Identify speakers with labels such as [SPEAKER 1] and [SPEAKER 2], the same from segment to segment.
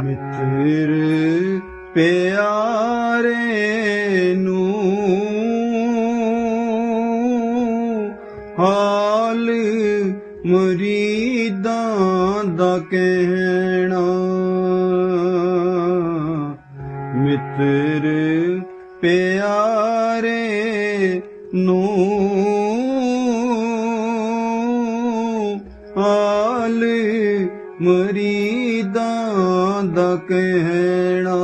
[SPEAKER 1] ਮਿੱਤਰ ਪਿਆਰੇ ਨੂੰ ਹਾਲ ਮੁਰੀਦਾਂ ਦਾ ਕਹਿਣਾ। ਮਿੱਤਰ ਪਿਆਰੇ ਨੂੰ ਹਾਲ ਮਰੀ ਦਾ ਕਹਿਣਾ।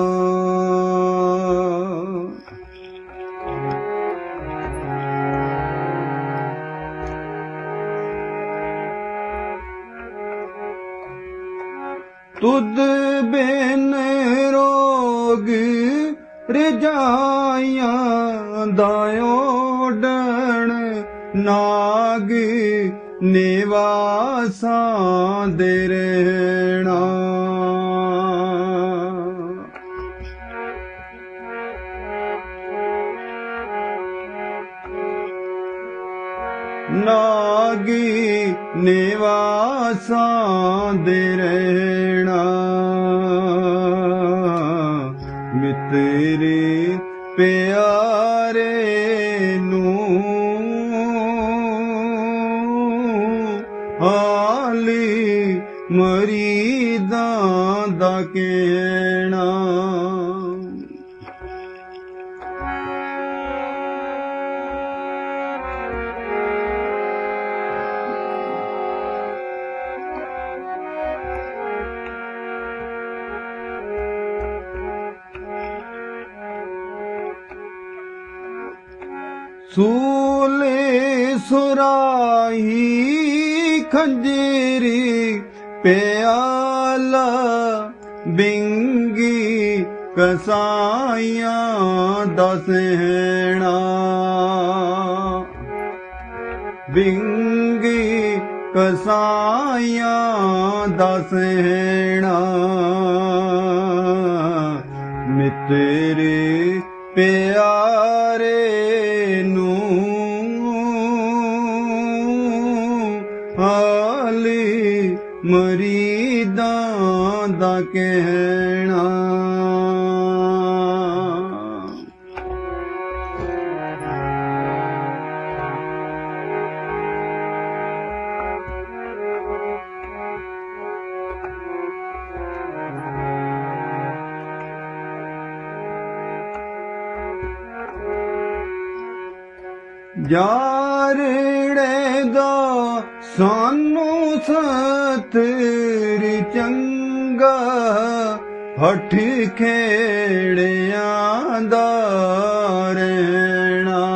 [SPEAKER 1] ਤੁਧ ਬਿਨ ਰੋਗ ਰਜਾਈਆਂ ਦਾ ਨਾਗ ਨਿਵਾਸਾਂ ਦੇ ਰਹਿਣਾ। ਨਾਗੀ ਨਿਵਾਸਾਂ ਦੇ ਰਹਿਣਾ। ਮਿੱਤਰੇ ਪਿਆਰੇ ਨੂੰ ਹਾਲੀ ਮਰੀਦਾਂ ਦਾ ਕਹਿਣਾ। ਸੂਲ ਸੁਰਾਹੀ ਖੰਜਰੀ ਪਿਆਲਾ ਬਿੰਗੀ ਕਸਾਈਆਂ ਦਸਹਿਣਾ ਬਿੰਗੀ ਕਸਾਈਆਂ ਦਸਹਿਣਾ ਮਿੱਤਰੇ ਪਿਆਰੇ ਮਰੀਦਾਂ ਦਾ ਕਹਿਣਾ। ਜਾ ਦਾ ਸਾਨੂੰ ਸਤਰੀ ਚੰਗਾ ਹੱਠ ਖੇੜਿਆਂ ਦਾ ਰਹਿਣਾ।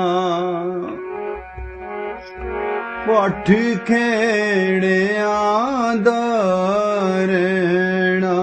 [SPEAKER 1] ਪੱਠ ਖੇੜਿਆਂ ਦਾ ਰਹਿਣਾ।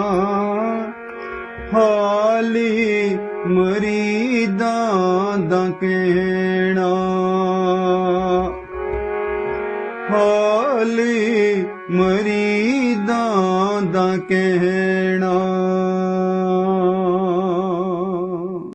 [SPEAKER 1] ਮਰੀਦਾਂ ਦਾ ਕਹਿਣਾ। ਹਾਲੀ ਮਰੀਦਾਂ ਦਾ ਕਹਿਣਾ।